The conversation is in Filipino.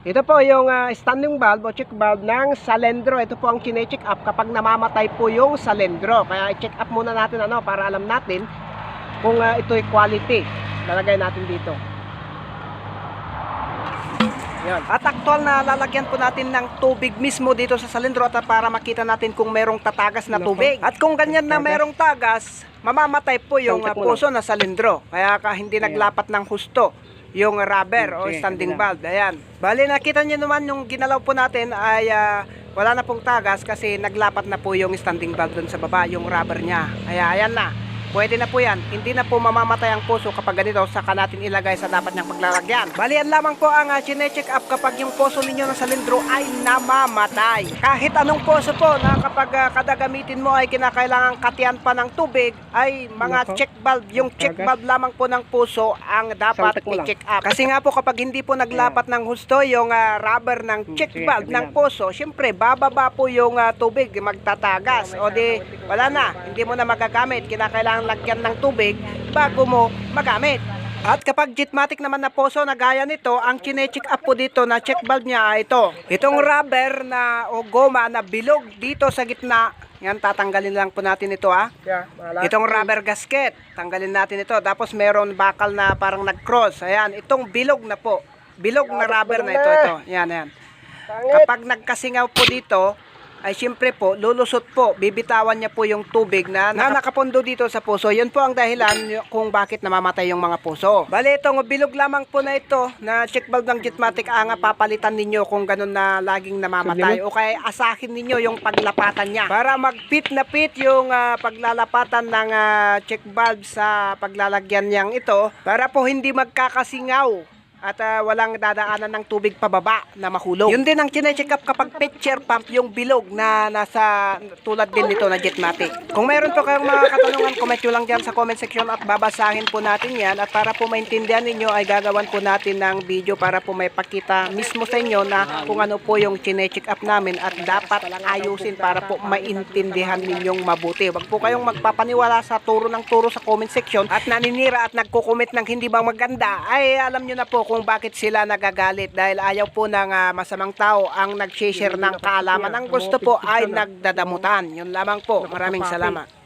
Ito po yung ah, standing valve o check valve ng salendro. Ito po ang chine-check up kapag namamatay po yung salendro. Kaya i-check up muna natin ano para alam natin kung ah, ito'y quality. Lalagay natin dito. Yan. At aktual na lalagyan po natin ng tubig mismo dito sa salendro at para makita natin kung merong tatagas na Nako. tubig. At kung ganyan na merong tagas, mamamatay po yung muna. puso na salendro. Kaya ka hindi naglapat ng husto yung rubber o Okay, standing valve. Ayan. Bali, nakita nyo naman yung ginalaw po natin ay ah, wala na pong tagas kasi naglapat na po yung standing valve dun sa baba, yung rubber niya. Kaya ayan na. Pwede na po yan. Hindi na po mamamatay ang puso kapag ganito saka natin ilagay sa dapat niyang paglalagyan. Bali, yan lamang po ang uh, check up kapag yung puso ninyo ng salindro ay namamatay. Kahit anong puso po na kapag ah, kada gamitin mo ay kinakailangan katiyan pa ng tubig ay mga Nako. check valve, yung check valve lamang po ng puso ang dapat i-check up. Kasi nga po kapag hindi po naglapat ng husto yung ah, rubber ng Hmm, check valve ng puso, syempre bababa po yung ah, tubig, magtatagas. O di wala na, hindi mo na magagamit. Kinakailangan lagyan ng tubig bago mo magamit. At kapag jitmatic naman na puso na gaya nito, ang chine-check up po dito na check valve niya ay ito. Itong rubber na o goma na bilog dito sa gitna. Yan, tatanggalin lang po natin ito ah. Itong rubber gasket, tanggalin natin ito. Tapos meron bakal na parang nag-cross. Ayan, itong bilog na po. Bilog na rubber na ito. ito. Yan, yan. Kapag nagkasingaw po dito, ay siyempre po, lulusot po, bibitawan niya po yung tubig na, na nakapondo dito sa puso. Yun po ang dahilan kung bakit namamatay yung mga puso. Bali, itong bilog lamang po na ito, na check valve ng Jetmatic, ang papalitan ninyo kung ganun na laging namamatay. O kaya asahin ninyo yung paglapatan niya. Para mag-fit na fit yung ah, paglalapatan ng ah, check valve sa paglalagyan niyang ito, para po hindi magkakasingaw at ah, walang dadaanan ng tubig pababa na mahulog. Yun din ang chine-check up kapag pitcher pump yung bilog na nasa tulad din nito na Jetmatic. Kung mayroon po kayong mga katanungan, comment nyo lang dyan sa comment section at babasahin po natin yan at para po maintindihan ninyo ay gagawan po natin ng video para po may pakita mismo sa inyo na kung ano po yung chine-check up namin at dapat ayusin para po maintindihan ninyong mabuti. Huwag po kayong magpapaniwala sa turo ng turo sa comment section at naninira at nagko-comment ng hindi ba maganda ay alam nyo na po kung bakit sila nagagalit dahil ayaw po ng ah, masamang tao ang nag-share ng kaalaman. Ang gusto po ay nagdadamutan. Yun lamang po. Maraming salamat.